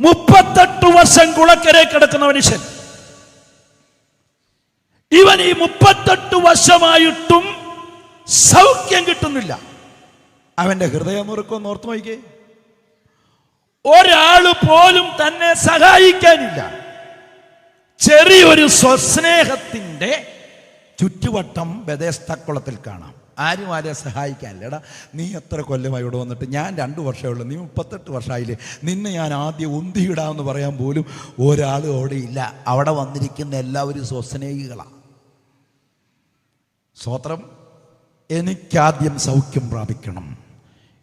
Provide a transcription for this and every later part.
മുപ്പത്തെട്ട് വർഷം കുളക്കരെ കിടക്കുന്ന മനുഷ്യൻ. ഇവൻ ഈ മുപ്പത്തെട്ട് വർഷമായിട്ടും സൗഖ്യം കിട്ടുന്നില്ല. അവന്റെ ഹൃദയമുറുക്കം ഓർത്തു നോക്കിക്കേ. ഒരാൾ പോലും തന്നെ സഹായിക്കാനില്ല. ചെറിയൊരു സ്വസ്നേഹത്തിന്റെ ചുറ്റുവട്ടം ബദേസ്തക്കുളത്തിൽ കാണാം. ആരും ആരെ സഹായിക്കാനില്ലടാ നീ എത്ര കൊല്ലമായി ഇവിടെ വന്നിട്ട്? ഞാൻ രണ്ട് വർഷമേ ഉള്ളൂ. നീ മുപ്പത്തെട്ട് വർഷമായില്ലേ? നിന്നെ ഞാൻ ആദ്യം ഉന്തിയിടാമെന്ന് പറയാൻ പോലും ഒരാളും അവിടെ ഇല്ല. അവിടെ വന്നിരിക്കുന്ന എല്ലാവരും സ്വസ്നേഹികളാണ് സ്വത്രം എനിക്കാദ്യം സൗഖ്യം പ്രാപിക്കണം.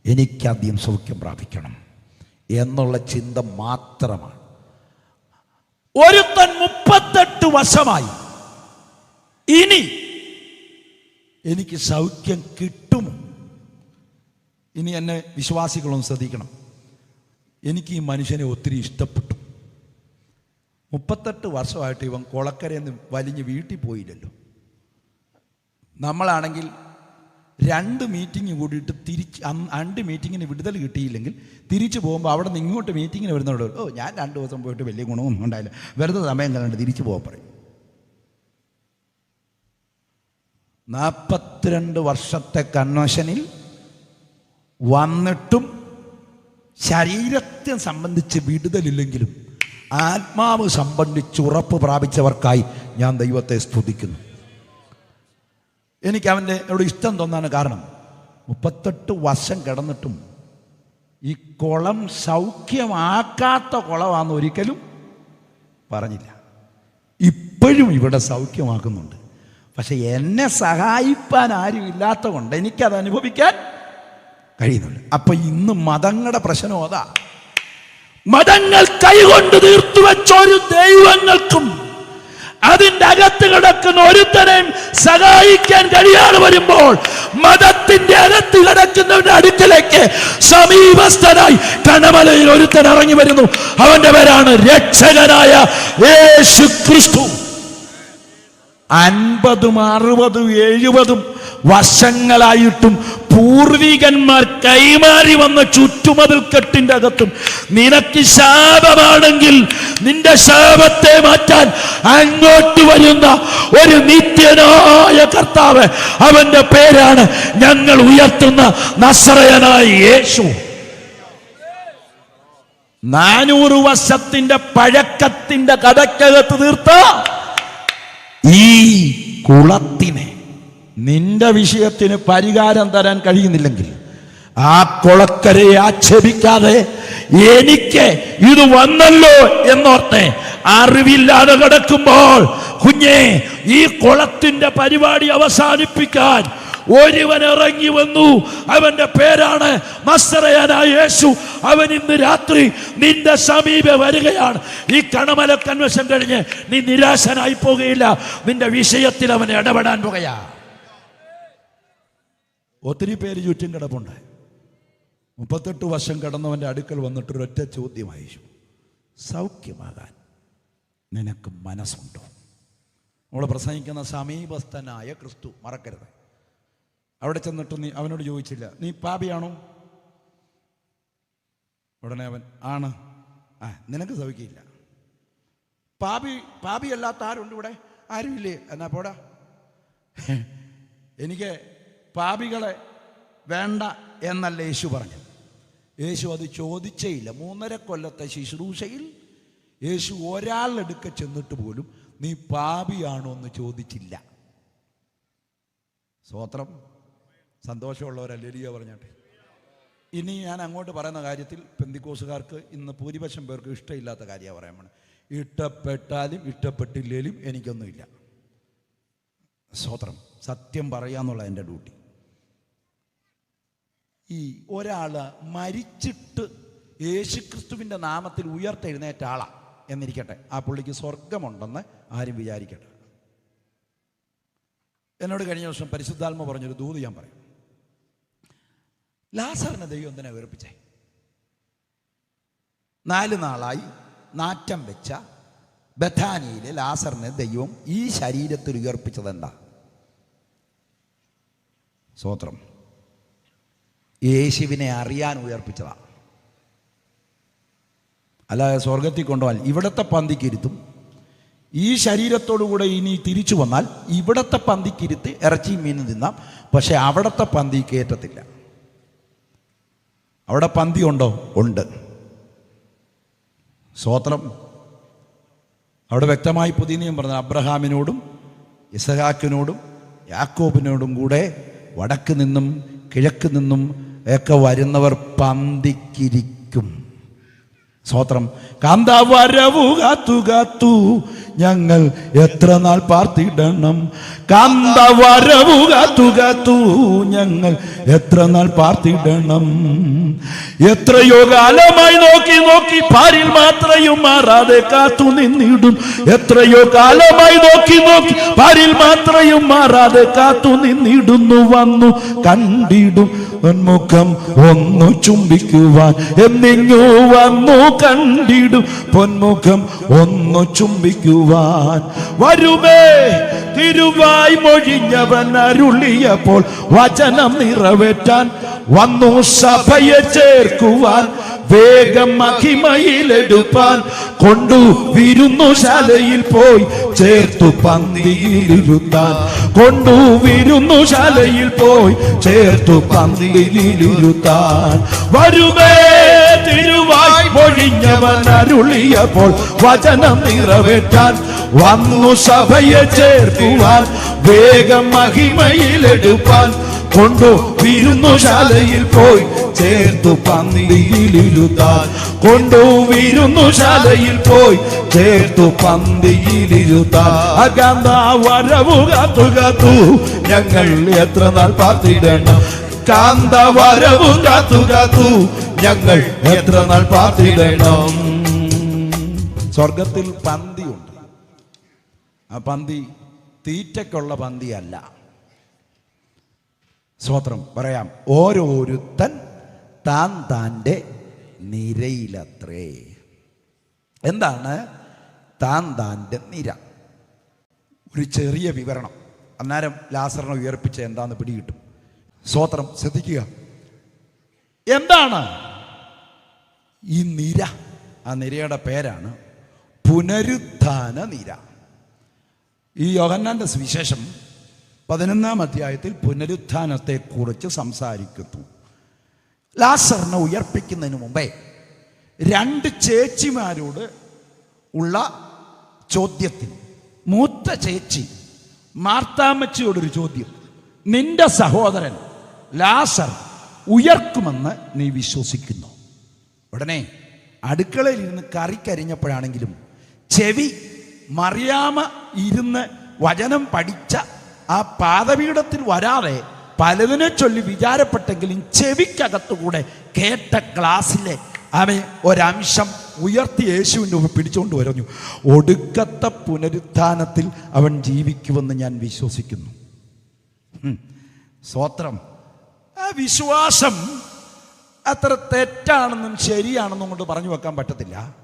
എനിക്കാദ്യം സൗഖ്യം പ്രാപിക്കണം. എന്നുള്ള ചിന്ത മാത്രമാണ്. ഒരുത്തൻ മുപ്പത്തെട്ട് വശമായി ഇനി എനിക്ക് സൗഖ്യം കിട്ടും. ഇനി എന്നെ വിശ്വാസികളൊന്ന് ശ്രദ്ധിക്കണം. എനിക്ക് ഈ മനുഷ്യനെ ഒത്തിരി ഇഷ്ടപ്പെട്ടു. മുപ്പത്തെട്ട് വർഷമായിട്ട് ഇവൻ കുളക്കരയെന്ന് വലിഞ്ഞ് വീട്ടിൽ പോയില്ലല്ലോ. നമ്മളാണെങ്കിൽ രണ്ട് മീറ്റിംഗ് കൂടിയിട്ട് തിരിച്ച് രണ്ട് മീറ്റിങ്ങിന് വിടുതൽ കിട്ടിയില്ലെങ്കിൽ തിരിച്ചു പോകുമ്പോൾ അവിടെ നിന്ന് ഇങ്ങോട്ട് മീറ്റിങ്ങിന് വരുന്നവരോട് ഓ ഞാൻ രണ്ട് ദിവസം പോയിട്ട് വലിയ ഗുണമൊന്നും ഉണ്ടായില്ല. വെറുതെ സമയം കണ്ടിട്ട് തിരിച്ചു പോകാൻ പറയും. നാൽപ്പത്തിരണ്ട് വർഷത്തെ കൺവെൻഷനിൽ വന്നിട്ടും ശരീരത്തെ സംബന്ധിച്ച് വിടുതലില്ലെങ്കിലും ആത്മാവ് സംബന്ധിച്ച് ഉറപ്പ് പ്രാപിച്ചവർക്കായി ഞാൻ ദൈവത്തെ സ്തുതിക്കുന്നു. എനിക്ക് അവന്റെ എന്നോട് ഇഷ്ടം തോന്നാൻ കാരണം മുപ്പത്തെട്ട് വർഷം കിടന്നിട്ടും ഈ കുളം സൗഖ്യമാക്കാത്ത കുളമാണെന്ന് ഒരിക്കലും പറഞ്ഞില്ല. ഇപ്പോഴും ഇവിടെ സൗഖ്യമാക്കുന്നുണ്ട്. പക്ഷെ എന്നെ സഹായിപ്പാൻ ആരും ഇല്ലാത്ത കൊണ്ട് എനിക്കത് അനുഭവിക്കാൻ കഴിയുന്നുണ്ട്. അപ്പൊ ഇന്ന് മതങ്ങളുടെ പ്രശ്നം അതാ. മതങ്ങൾ കൈകൊണ്ട് തീർത്തു വെച്ച ഒരു ദൈവങ്ങൾക്കും അതിന്റെ അകത്ത് കിടക്കുന്ന ഒരുത്തനെയും സഹായിക്കാൻ കഴിയാതെ വരുമ്പോൾ മതത്തിന്റെ അകത്ത് കിടക്കുന്നവന്റെ അടുക്കലേക്ക് സമീപസ്ഥനായി കണമലയിൽ ഒരുത്തൻ ഇറങ്ങി വരുന്നു. അവന്റെ പേരാണ് രക്ഷകനായ യേശു ക്രിസ്തു അൻപതും അറുപതും എഴുപതും വർഷങ്ങളായിട്ടും പൂർവികന്മാർ കൈമാറി വന്ന ചുറ്റുമതിൽ കെട്ടിന്റെ അകത്തും. നിനക്ക് ശാപമാണെങ്കിൽ നിന്റെ ശാപത്തെ മാറ്റാൻ അങ്ങോട്ട് വരുന്ന ഒരു നിത്യനായ കർത്താവ് അവന്റെ പേരാണ് ഞങ്ങൾ ഉയർത്തുന്ന നസറയനായ യേശു. നാനൂറ് വർഷത്തിന്റെ പഴക്കത്തിന്റെ കഥക്കകത്ത് തീർത്ത ഈ കുളത്തിനെ നിന്റെ വിഷയത്തിന് പരിഹാരം തരാൻ കഴിയുന്നില്ലെങ്കിൽ ആ കുളക്കരയെ ആക്ഷേപിക്കാതെ എനിക്ക് ഇത് വന്നല്ലോ എന്നോർത്തെ അറിവില്ലാതെ കിടക്കുമ്പോൾ കുഞ്ഞേ ഈ കുളത്തിന്റെ പരിപാടി അവസാനിപ്പിക്കാൻ ഒരുവൻ ഇറങ്ങി വന്നു. അവന്റെ പേരാണ് മസ്തറയാനായ യേശു. അവൻ ഇന്ന് രാത്രി നിന്റെ സമീപ വരികയാണ്. ഈ കണമല കൺവശം കഴിഞ്ഞ് നീ നിരാശനായി പോകുകയില്ല നിന്റെ വിഷയത്തിൽ അവൻ ഇടപെടാൻ പോകുകയാ ഒത്തിരി പേര് ചുറ്റും കിടപ്പുണ്ട്. മുപ്പത്തെട്ട് വർഷം കടന്നവന്റെ അടുക്കൽ വന്നിട്ട് ഒരൊറ്റ ചോദ്യമായി സൗഖ്യമാകാൻ നിനക്ക് മനസ്സുണ്ടോ? നമ്മൾ പ്രസംഗിക്കുന്ന സമീപസ്ഥനായ ക്രിസ്തു മറക്കരുത്. അവിടെ ചെന്നിട്ട് നീ അവനോട് ചോദിച്ചില്ല. നീ പാപിയാണോ? ഉടനെ അവൻ ആണ്. ആ നിനക്ക് സൗഖ്യമില്ല. പാപി പാപിയല്ലാത്ത ആരുണ്ട് ഇവിടെ? ആരുമില്ലേ? എന്നാ പോടാ. എനിക്ക് പാപികളെ വേണ്ട എന്നല്ല യേശു പറഞ്ഞു. യേശു അത് ചോദിച്ചേയില്ല. മൂന്നര കൊല്ലത്തെ ശുശ്രൂഷയിൽ യേശു ഒരാളെടുക്ക ചെന്നിട്ട് പോലും നീ പാപിയാണോ എന്ന് ചോദിച്ചില്ല. സ്വോത്രം സന്തോഷമുള്ളവരല്ലേ എലിയ പറഞ്ഞാട്ടെ. ഇനി ഞാൻ അങ്ങോട്ട് പറയുന്ന കാര്യത്തിൽ പെന്തിക്കോസുകാർക്ക് ഇന്ന് ഭൂരിപക്ഷം പേർക്ക് ഇഷ്ടമില്ലാത്ത കാര്യമാണ് പറയാൻ വേണം ഇഷ്ടപ്പെട്ടാലും ഇഷ്ടപ്പെട്ടില്ലേലും എനിക്കൊന്നുമില്ല. സ്വോത്രം സത്യം പറയാന്നുള്ള എന്റെ ഡ്യൂട്ടി. ഈ ഒരാൾ മരിച്ചിട്ട് യേശുക്രിസ്തുവിന്റെ നാമത്തിൽ ഉയർത്തെഴുന്നേറ്റ ആളാ എന്നിരിക്കട്ടെ. ആ പുള്ളിക്ക് സ്വർഗമുണ്ടെന്ന് ആരും വിചാരിക്കട്ടെ എന്നോട് കഴിഞ്ഞ വർഷം പരിശുദ്ധാത്മ പറഞ്ഞൊരു ദൂത് ഞാൻ പറയും. ലാസറിനെ ദൈവം എന്തിനാ വേർപ്പിച്ചേ നാല് നാളായി നാറ്റം വെച്ച ബഥാനിയിലെ ലാസറിനെ ദൈവം ഈ ശരീരത്തിൽ ഉയർപ്പിച്ചത് എന്താ സ്വോത്രം. യേശുവിനെ അറിയാൻ ഉയർപ്പിച്ചതാ. അല്ലാതെ സ്വർഗത്തിൽ കൊണ്ടുപോകാൻ ഇവിടത്തെ പന്തിക്കിരുത്തും ഈ ശരീരത്തോടുകൂടെ ഇനി തിരിച്ചു വന്നാൽ ഇവിടത്തെ പന്തിക്കിരുത്ത് ഇറച്ചിയും മീനും തിന്നാം. പക്ഷെ അവിടത്തെ പന്തി കയറ്റത്തില്ല. അവിടെ പന്തി ഉണ്ടോ? ഉണ്ട്. സ്വോത്രം അവിടെ വ്യക്തമായി പുതിയ നിയമം പറഞ്ഞത് അബ്രഹാമിനോടും ഇസഹാക്കിനോടും യാക്കോബിനോടും കൂടെ വടക്ക് നിന്നും കിഴക്ക് നിന്നും ഒക്കെ വരുന്നവർ പന്തിക്കിരിക്കും. സ്വോത്രം കാന്താവരവു കാത്തു കാത്തു. ഞങ്ങൾ എത്ര നാൾ പാർത്തിടണം? കാന്തവരവു കാത്തു കാത്തു. ഞങ്ങൾ എത്ര നാൾ പാർത്തിടണം? എത്രയോ കാലമായി നോക്കി നോക്കി പാരിൽ മാത്രയും മാറാതെ കാത്തു നിന്നിടും. എത്രയോ കാലമായി നോക്കി നോക്കി പാരിൽ മാത്രയും മാറാതെ കാത്തു നിന്നിടുന്നു വന്നു കണ്ടിടും. ഒന്നു ചുംബിക്കുവാൻ എന്നിങ്ങു വന്നു കണ്ടിടും. പൊന്മുഖം ഒന്നു ചുംബിക്കുവാൻ. വരുമേ തിരുവായി മൊഴിഞ്ഞവൻ അരുളിയപ്പോൾ വചനം നിറവേറ്റാൻ. വന്നു സഭയെ ചേർക്കുവാൻ വേഗം മഹിമയിലെടുപ്പാൻ. കൊണ്ടു വിരുന്നുശാലയിൽ പോയി ചേർത്തു പന്തിയിലിരുത്താൻ. കൊണ്ടു വിരുന്നുശാലയിൽ പോയി ചേർത്തു പന്തിയിലിരുത്താൻ. വരുമേ തിരുവായി പൊഴിഞ്ഞവൻ അരുളിയപ്പോൾ വചനം നിറവേറ്റാൻ വന്നു സഭയെ ചേർക്കുവാൻ വേഗം മഹിമയിലെടുപ്പാൻ കൊണ്ടു വിരുന്നുശാലയിൽ പോയി ചേർത്തു പന്തിയിലിരുത്താൻ. കൊണ്ടു വിരുന്നുശാലയിൽ പോയി ചേർത്തു പന്തിയിലിരുത്താൻ. അകാന്ത വരവു കാത്തു കാത്തു ഞങ്ങൾ എത്ര നാൾ പാർത്തിടണം? കാന്ത വരവും കാത്തു കാത്തു. ഞങ്ങൾ എത്ര നാൾ പാത്തിടണം സ്വർഗത്തിൽ പന്തിയുണ്ട്. ആ പന്തി തീറ്റയ്ക്കുള്ള പന്തിയല്ല. സ്വത്രം പറയാം. ഓരോരുത്തൻ താൻ താന്റെ നിരയിലത്രേ. എന്താണ് താൻ താന്റെ നിര? ഒരു ചെറിയ വിവരണം. അന്നേരം ലാസറിനെ ഉയർപ്പിച്ച എന്താന്ന് പിടികിട്ടും. സ്വത്രം ശ്രദ്ധിക്കുക. എന്താണ്? ഈ നിര. ആ നിരയുടെ പേരാണ് പുനരുത്ഥാന നിര. ഈ യോഹന്നാന്റെ സുവിശേഷം പതിനൊന്നാം അധ്യായത്തിൽ പുനരുത്ഥാനത്തെക്കുറിച്ച് സംസാരിക്കുന്നു. ലാസറിനെ ഉയർപ്പിക്കുന്നതിന് മുമ്പേ രണ്ട് ചേച്ചിമാരോട് ഉള്ള ചോദ്യത്തിൽ മൂത്ത ചേച്ചി മാർത്താമ്മച്ചിയോടൊരു ചോദ്യം. നിന്റെ സഹോദരൻ ലാസർ ഉയർക്കുമെന്ന് നീ വിശ്വസിക്കുന്നു. ഉടനെ അടുക്കളയിൽ ഇരുന്ന് കറിക്കരിഞ്ഞപ്പോഴാണെങ്കിലും ചെവി മറിയാമ ഇരുന്ന് വചനം പഠിച്ച ആ പാദപീഠത്തിൽ വരാതെ പലതിനെ ചൊല്ലി വിചാരപ്പെട്ടെങ്കിലും ചെവിക്കകത്തുകൂടെ കേട്ട ക്ലാസ്സിലെ അവൻ ഒരംശം ഉയർത്തി യേശുവിന്റെ മുമ്പ് പിടിച്ചുകൊണ്ട് വരഞ്ഞു ഒടുക്കത്തെ പുനരുത്ഥാനത്തിൽ അവൻ ജീവിക്കുമെന്ന് ഞാൻ വിശ്വസിക്കുന്നു. സ്വത്രം ആ വിശ്വാസം അത്ര തെറ്റാണെന്നും ശരിയാണെന്നും കൊണ്ട് പറഞ്ഞു വെക്കാൻ പറ്റത്തില്ല.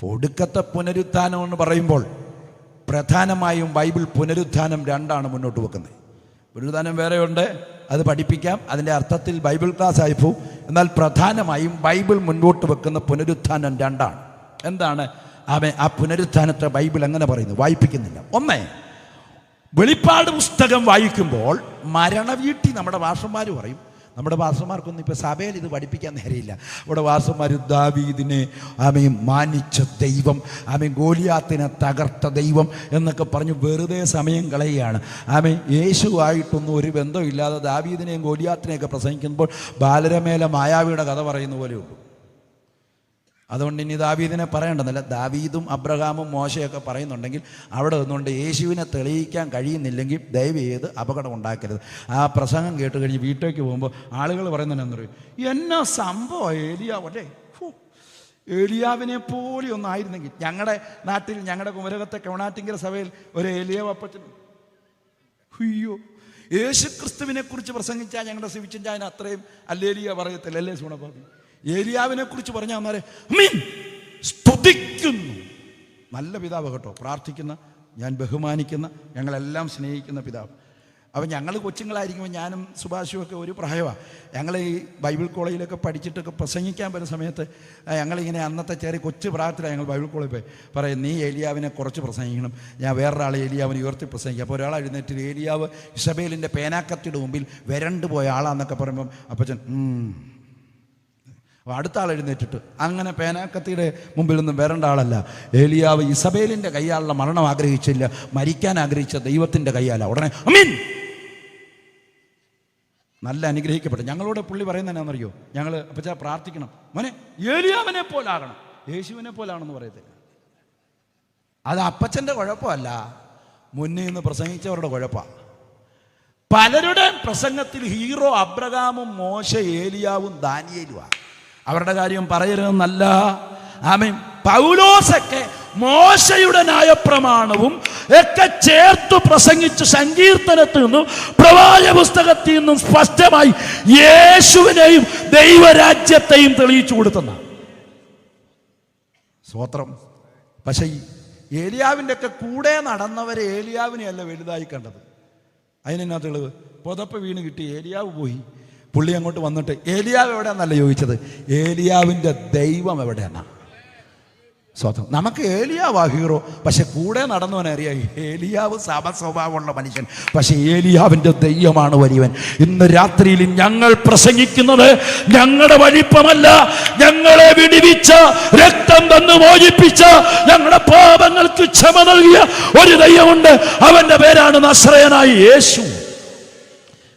പൊടുക്കത്തെ പുനരുത്ഥാനം എന്ന് പറയുമ്പോൾ പ്രധാനമായും ബൈബിൾ പുനരുത്ഥാനം രണ്ടാണ് മുന്നോട്ട് വെക്കുന്നത്. പുനരുത്ഥാനം വേറെയുണ്ട് അത് പഠിപ്പിക്കാം. അതിന്റെ അർത്ഥത്തിൽ ബൈബിൾ ക്ലാസ് ആയി എന്നാൽ പ്രധാനമായും ബൈബിൾ മുന്നോട്ട് വെക്കുന്ന പുനരുത്ഥാനം രണ്ടാണ്. എന്താണ്? അവൻ ആ പുനരുത്ഥാനത്തെ ബൈബിൾ എങ്ങനെ പറയുന്നു? വായിപ്പിക്കുന്നില്ല. ഒന്നേ വെളിപ്പാട് പുസ്തകം വായിക്കുമ്പോൾ മരണവീട്ടി നമ്മുടെ വാസന്മാർ പറയും. നമ്മുടെ വാസന്മാർക്കൊന്നും ഇപ്പോൾ സഭയിൽ ഇത് പഠിപ്പിക്കാൻ നേരെയില്ല. ഇവിടെ വാസന്മാർ ദാവീദിനെ ആമയും മാനിച്ച ദൈവം ആമയും ഗോലിയാത്തിനെ തകർത്ത ദൈവം എന്നൊക്കെ പറഞ്ഞ് വെറുതെ സമയം കളയുകയാണ്. ആമയും യേശുവായിട്ടൊന്നും ഒരു ബന്ധമില്ലാതെ ദാവീദിനെയും ഗോലിയാത്തിനെയൊക്കെ പ്രസംഗിക്കുമ്പോൾ ബാലരമേല മായാവിയുടെ കഥ പറയുന്ന പോലെയുള്ളൂ അതുകൊണ്ട് ഇനി ദാവീദിനെ പറയേണ്ടതല്ല. ദാവീദും അബ്രഹാമും മോശയൊക്കെ പറയുന്നുണ്ടെങ്കിൽ അവിടെ നിന്നുകൊണ്ട് യേശുവിനെ തെളിയിക്കാൻ കഴിയുന്നില്ലെങ്കിൽ ദയവ് ചെയ്ത് അപകടം ഉണ്ടാക്കരുത്. ആ പ്രസംഗം കേട്ട് കഴിഞ്ഞ് വീട്ടിലേക്ക് പോകുമ്പോൾ ആളുകൾ പറയുന്നതെന്നു പറയും എന്നാ സംഭവം ഏലിയാവട്ടെ ഏലിയാവിനെ പോലെ ഒന്നായിരുന്നെങ്കിൽ ഞങ്ങളുടെ നാട്ടിൽ ഞങ്ങളുടെ കുമരകത്തെ കവണാറ്റിങ്കര സഭയിൽ ഒരു ഏലിയാവ് അപ്പച്ചൻ. അയ്യോ. യേശു ക്രിസ്തുവിനെ കുറിച്ച് പ്രസംഗിച്ചാൽ ഞങ്ങളുടെ സിവിച്ചിന്റെ അത്രയും അല്ലേലിയ പറയത്തില്ല. അല്ലേ സുണപാതി ഏലിയാവിനെ കുറിച്ച് പറഞ്ഞാൽ അന്നേരം മീൻ സ്തുതിക്കുന്നു. നല്ല പിതാവ് കേട്ടോ. പ്രാർത്ഥിക്കുന്ന ഞാൻ ബഹുമാനിക്കുന്ന ഞങ്ങളെല്ലാം സ്നേഹിക്കുന്ന പിതാവ്. അപ്പം ഞങ്ങൾ കൊച്ചുങ്ങളായിരിക്കുമ്പോൾ ഞാനും സുഭാഷും ഒക്കെ ഒരു പ്രായമാണ് ഞങ്ങൾ ഈ ബൈബിൾ കോളേജിലൊക്കെ പഠിച്ചിട്ടൊക്കെ പ്രസംഗിക്കാൻ വരുന്ന സമയത്ത് ഞങ്ങളിങ്ങനെ അന്നത്തെ ചെറിയ കൊച്ചു പ്രായത്തിലാണ് ഞങ്ങൾ ബൈബിൾ കോളേജിൽ പോയി. പറയും നീ ഏലിയാവിനെ കുറച്ച് പ്രസംഗിക്കണം. ഞാൻ വേറൊരാളെ ഏലിയാവിനെ ഉയർത്തി പ്രസംഗിക്കും. അപ്പോൾ ഒരാൾ എഴുന്നേറ്റ് ഏലിയാവ് ഇസബേലിന്റെ പേനാക്കത്തിയുടെ മുമ്പിൽ വരണ്ടു പോയ ആളാന്നൊക്കെ പറയുമ്പം അപ്പച്ചൻ അടുത്ത ആൾ എഴുന്നേറ്റിട്ട്. അങ്ങനെ പേനാക്കത്തിയുടെ മുമ്പിൽ നിന്നും വരേണ്ട ആളല്ല. ഏലിയാവ് ഇസബേലിന്റെ കയ്യാലുള്ള മരണം ആഗ്രഹിച്ചില്ല. മരിക്കാൻ ആഗ്രഹിച്ച ദൈവത്തിന്റെ കയ്യാല. ഉടനെ അമീൻ! നല്ല അനുഗ്രഹിക്കപ്പെട്ടു. ഞങ്ങളോട് പുള്ളി പറയുന്നത് എന്നാണെന്നറിയോ? ഞങ്ങൾ അപ്പച്ചാ പ്രാർത്ഥിക്കണം. മോനെ ഏലിയാവിനെ പോലാകണം. യേശുവിനെ പോലാണെന്ന് പറയത്തില്ല. അത് അപ്പച്ചന്റെ കുഴപ്പമല്ല. മുന്നേ നിന്ന് പ്രസംഗിച്ചവരുടെ കുഴപ്പമാണ് പലരുടെ പ്രസംഗത്തിൽ ഹീറോ അബ്രഹാമും മോശ ഏലിയാവും ദാനിയേലുമാണ് അവരുടെ കാര്യം പറയരുതെന്നല്ല. ആമീൻ. പൗലോസൊക്കെ മോശയുടെ ന്യായപ്രമാണവും ഒക്കെ ചേർത്ത് പ്രസംഗിച്ച് സങ്കീർത്തനത്തിൽ നിന്നും പ്രവാച പുസ്തകത്തിൽ നിന്നും സ്പഷ്ടമായി യേശുവിനെയും ദൈവരാജ്യത്തെയും തെളിയിച്ചു കൊടുത്തെന്ന സ്വോത്രം പക്ഷേ ഈ ഏലിയാവിന്റെ ഒക്കെ കൂടെ നടന്നവരെ ഏലിയാവിനെയല്ല വലുതായി കണ്ടത്. അതിനെന്നാ തെളിവ്? പുതപ്പ് വീണ് കിട്ടി ഏലിയാവ് പോയി. പുള്ളി അങ്ങോട്ട് വന്നിട്ട് ഏലിയാവ് എവിടെയാന്നല്ല ചോദിച്ചത്? ഏലിയാവിന്റെ ദൈവം എവിടെയാണ് സ്വാത നമുക്ക് ഏലിയാവാ ഹീറോ. പക്ഷെ കൂടെ നടന്നവനറിയാം ഏലിയാവ് സഭ സ്വഭാവമുള്ള മനുഷ്യൻ. പക്ഷെ ഏലിയാവിന്റെ ദൈവമാണ് വലിയവൻ. ഇന്ന് രാത്രിയിൽ ഞങ്ങൾ പ്രസംഗിക്കുന്നത് ഞങ്ങളുടെ വലിപ്പമല്ല ഞങ്ങളെ വിടിവിച്ച രക്തം തന്നു മോചിപ്പിച്ച ഞങ്ങളുടെ പാപങ്ങൾക്ക് ക്ഷമ നൽകിയ ഒരു ദൈവമുണ്ട്. അവന്റെ പേരാണ് നശ്രയനായി യേശു.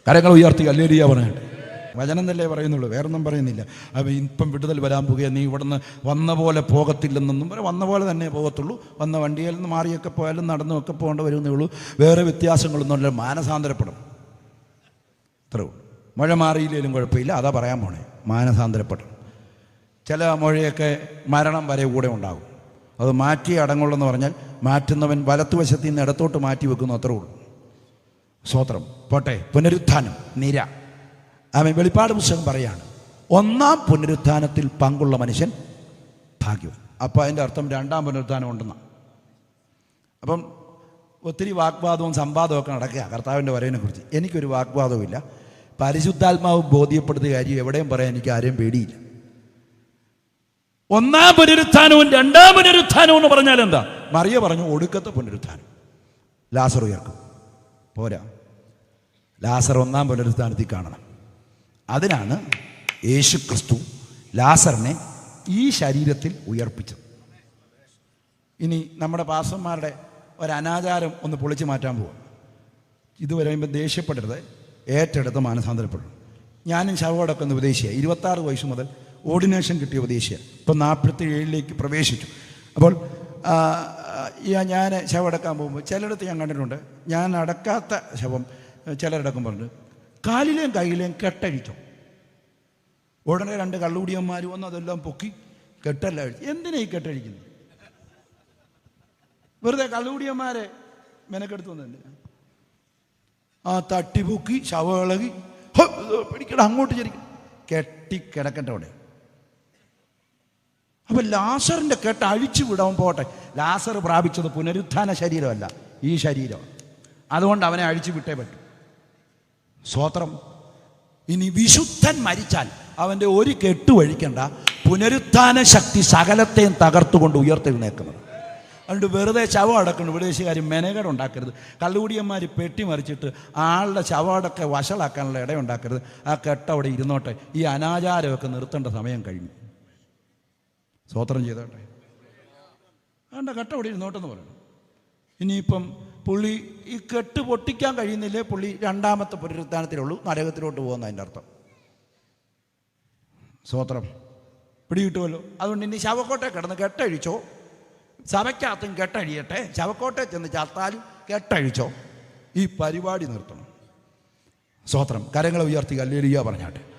കരങ്ങൾ ഉയർത്തി അല്ലേലിയ പറഞ്ഞിട്ട്. വചനം തന്നെ പറയുന്നുള്ളൂ വേറൊന്നും പറയുന്നില്ല. അപ്പം ഇപ്പം വിടുതൽ വരാൻ പോകുക നീ ഇവിടുന്ന് വന്ന പോലെ പോകത്തില്ലെന്നൊന്നും പറയും വന്ന പോലെ തന്നെ പോകത്തുള്ളൂ. വന്ന വണ്ടിയിൽ നിന്ന് മാറിയൊക്കെ പോയാലും നടന്നും ഒക്കെ പോകേണ്ട വരുന്നേ ഉള്ളൂ. വേറെ വ്യത്യാസങ്ങളൊന്നുമില്ല മാനസാന്തരപ്പെടും. ഇത്രേ ഉള്ളൂ. മഴ മാറിയില്ലെങ്കിലും കുഴപ്പമില്ല അതാ പറയാൻ പോണേ മാനസാന്തരപ്പെടും. ചില മഴയൊക്കെ മരണം വരെ കൂടെ ഉണ്ടാകും. അത് മാറ്റി അടങ്ങുള്ളെന്ന് പറഞ്ഞാൽ മാറ്റുന്നവൻ വലത്തുവശത്ത് നിന്ന് ഇടത്തോട്ട് മാറ്റി വെക്കുന്നു അത്രേ ഉള്ളൂ. സ്വോത്രം പോട്ടെ പുനരുത്ഥാനം നിര. ആമേ വെളിപ്പാട് പുസ്തകം പറയാണ് ഒന്നാം പുനരുത്ഥാനത്തിൽ പങ്കുള്ള മനുഷ്യൻ ഭാഗ്യവാൻ. അപ്പോൾ അതിന്റെ അർത്ഥം രണ്ടാം പുനരുത്ഥാനം ഉണ്ടെന്നാണ് അപ്പം ഒത്തിരി വാഗ്വാദവും സംവാദവും ഒക്കെ നടക്കുക കർത്താവിന്റെ വരവിനെ കുറിച്ച് എനിക്കൊരു വാഗ്വാദവും ഇല്ല പരിശുദ്ധാത്മാവ് ബോധ്യപ്പെടുത്തിയ കാര്യം എവിടെയും പറയാൻ എനിക്ക് ആരെയും പേടിയില്ല. ഒന്നാം പുനരുത്ഥാനവും രണ്ടാം പുനരുത്ഥാനവും എന്ന് പറഞ്ഞാൽ എന്താ? മറിയ പറഞ്ഞു ഒടുക്കത്തെ പുനരുത്ഥാനം. ലാസർ ഉയർക്കും. പോരാ. ലാസർ ഒന്നാം പുനരുത്ഥാനത്തിൽ കാണണം. അതിനാണ് യേശു ക്രിസ്തു ലാസറിനെ ഈ ശരീരത്തിൽ ഉയർപ്പിച്ചത്. ഇനി നമ്മുടെ പാസന്മാരുടെ ഒരു അനാചാരം ഒന്ന് പൊളിച്ചു മാറ്റാൻ പോകും ഇത് വരുമ്പോൾ ദേഷ്യപ്പെടരുത്. ഏറ്റെടുത്ത് മാനസാന്തരപ്പെടും. ഞാനും ശവോടൊക്കെ ഒന്ന് ഉപദേശിയ ഇരുപത്താറ് വയസ്സ് മുതൽ ഓർഡിനേഷൻ കിട്ടിയ ഉപദേശിയ ഇപ്പം നാൽപ്പത്തി ഏഴിലേക്ക് പ്രവേശിച്ചു. അപ്പോൾ ഞാൻ ശവം അടക്കാൻ പോകുമ്പോൾ ചിലയിടത്ത് ഞാൻ കണ്ടിട്ടുണ്ട്. ഞാൻ അടക്കാത്ത ശവം ചിലരടക്കം പറഞ്ഞു കാലിലെയും കയ്യിലെയും കെട്ടഴിച്ചു ഉടനെ രണ്ട് കള്ളുകുടിയന്മാർ വന്ന് അതെല്ലാം പൊക്കി കെട്ടല്ല അഴിച്ചു. എന്തിനാ ഈ കെട്ടഴിക്കുന്നത്? വെറുതെ കള്ളുകുടിയന്മാരെ മെനക്കെടുത്തു വന്നെ ആ തട്ടിപൊക്കി ശവകളകി പിടിക്കട അങ്ങോട്ട് ചരിക്കും. കെട്ടി കിടക്കണ്ട അവിടെ. അപ്പൊ ലാസറിന്റെ കെട്ട് അഴിച്ചു വിടാൻ പോട്ടെ. ലാസർ പ്രാപിച്ചത് പുനരുത്ഥാന ശരീരമല്ല ഈ ശരീരം അതുകൊണ്ട് അവനെ അഴിച്ചു വിട്ടേ പറ്റൂ. സ്വോത്രം. ഇനി വിശുദ്ധൻ മരിച്ചാൽ അവന്റെ ഒരു കെട്ട് വഴിക്കണ്ട. പുനരുത്ഥാന ശക്തി സകലത്തെയും തകർത്തുകൊണ്ട് ഉയർത്തെഴുന്നേക്കുന്നത് അതുകൊണ്ട് വെറുതെ ശവം അടക്കണം വിദേശകാർ മെനകേട് ഉണ്ടാക്കരുത്. കള്ളുകൂടിയന്മാർ പെട്ടി മറിച്ചിട്ട് ആളുടെ ശവടൊക്കെ വഷളാക്കാനുള്ള ഇടയുണ്ടാക്കരുത് ആ കെട്ട അവിടെ ഇരുന്നോട്ടെ. ഈ അനാചാരമൊക്കെ നിർത്തേണ്ട സമയം കഴിഞ്ഞു. സ്വോത്രം ചെയ്തോട്ടെ. അതുകൊണ്ട് കെട്ട അവിടെ ഇരുന്നോട്ടെന്ന് പറയണം. ഇനിയിപ്പം പുള്ളി ഈ കെട്ട് പൊട്ടിക്കാൻ കഴിയുന്നില്ലേ പുള്ളി രണ്ടാമത്തെ പുനരുത്ഥാനത്തിലുള്ളൂ നരകത്തിലോട്ട് പോകുന്ന അതിന്റെ അർത്ഥം. സ്വോത്രം പിടികിട്ടുമല്ലോ. അതുകൊണ്ട് ഇനി ശവക്കോട്ടെ കിടന്ന് കെട്ടഴിച്ചോ. സഭയ്ക്കകത്തും കെട്ടഴിയട്ടെ. ശവക്കോട്ടെ ചെന്ന് ചത്താലും കെട്ടഴിച്ചോ. ഈ പരിപാടി നിർത്തണം. സ്വോത്രം കരങ്ങളെ ഉയർത്തി കല്ലേലിയ പറഞ്ഞാട്ടെ.